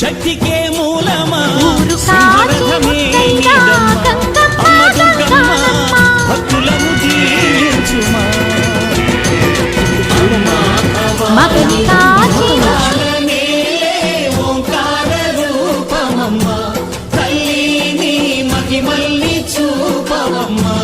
శక్తికే మూలమా? సింహరథమే అమ్మ దుర్గమ్మ భక్తులను దీవించుమా మల్లి చూపవమ్మా.